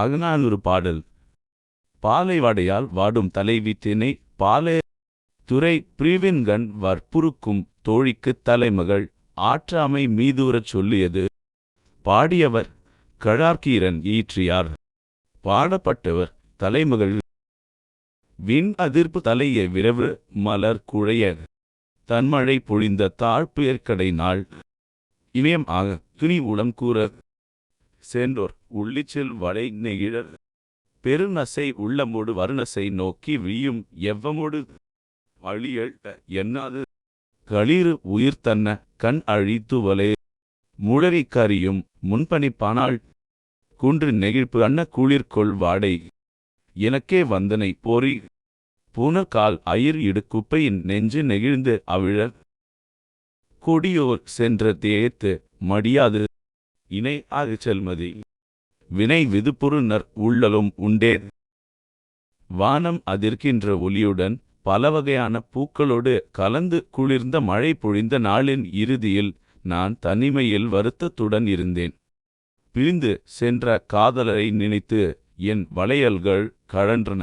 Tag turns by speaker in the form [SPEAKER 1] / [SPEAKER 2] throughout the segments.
[SPEAKER 1] அகநானூறு பாடல். பாலைவாடையால் வாடும் தலைவி தினை பாலே துறை பிரிவின்கண் வற்புறுக்கும் தோழிக்குத் தலைமகள். ஆற்றாமை மீதூரச் சொல்லியது பாடியவர் கழார்கீரன் ஈற்றியார். பாடப்பட்டவர் தலைமகள். விண் அதிர்ப்பு தலைய விரவு மலர் குழைய தன்மழை பொழிந்த தாழ்புயற்கடை நாள். இமயம் ஆக துணி உளம் கூற சென்றோர் உள்ளிச்சில் வளை நெகிழர். பெருநசை உள்ளமோடு வருணசை நோக்கி வியும் எவ்வமோடு அழியல் என்னாது? களிறு உயிர் தன்ன கண் அழித்துவலே முழறி கரியும் முன்பணிப்பானாள் குன்று நெகிழ்ப்பு அன்ன குளிர்கொள் வாடை. எனக்கே வந்தனை போரி. பூனக்கால் அயிர் இடு குப்பையின் நெஞ்சு நெகிழ்ந்து அவிழ கொடியோர் சென்ற தேயத்து மடியாது. இணை ஆகு செல்மதி வினை விதுப்புறுநர் உள்ளலும் உண்டே வானம் அதிர்க்கின்ற ஒலியுடன் பலவகையான பூக்களோடு கலந்து குளிர்ந்த மழை பொழிந்த நாளின் இறுதியில் நான் தனிமையில் வருத்தத்துடன் இருந்தேன். பிரிந்து சென்ற காதலரை நினைத்து என் வளையல்கள் கழன்றன.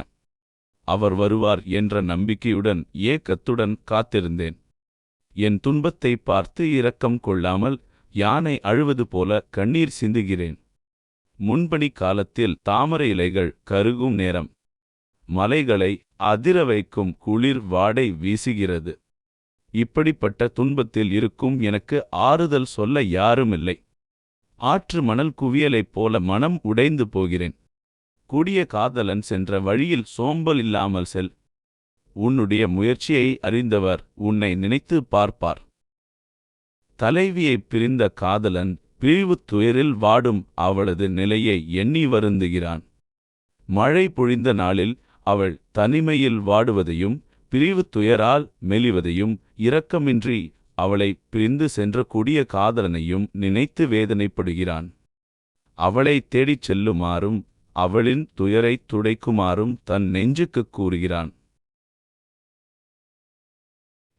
[SPEAKER 1] அவர் வருவார் என்ற நம்பிக்கையுடன் ஏக்கத்துடன் காத்திருந்தேன். என் துன்பத்தை பார்த்து இரக்கம் கொள்ளாமல் யானை அழுவது போல கண்ணீர் சிந்துகிறேன். முன்பணி காலத்தில் தாமரை இலைகள் கருகும் நேரம். மலைகளை அதிர வைக்கும் குளிர் வாடை வீசுகிறது. இப்படிப்பட்ட துன்பத்தில் இருக்கும் எனக்கு ஆறுதல் சொல்ல யாருமில்லை. ஆற்று மணல் குவியலைப் போல மனம் உடைந்து போகிறேன். கூடிய காதலன் சென்ற வழியில் சோம்பல் இல்லாமல் செல். உன்னுடைய முயற்சியை அறிந்தவர் உன்னை நினைத்து பார்ப்பார். தலைவியைப் பிரிந்த காதலன் பிரிவுத் துயரில் வாடும் அவளது நிலையை எண்ணி வருந்துகிறான். மழை பொழிந்த நாளில் அவள் தனிமையில் வாடுவதையும் பிரிவுத் துயரால் மெலிவதையும் இரக்கமின்றி அவளை பிரிந்து சென்ற கொடிய காதலனையும் நினைத்து வேதனைப்படுகிறான். அவளை தேடிச் செல்லுமாறும் அவளின் துயரைத் துடைக்குமாறும் தன் நெஞ்சுக்குக் கூறுகிறான்.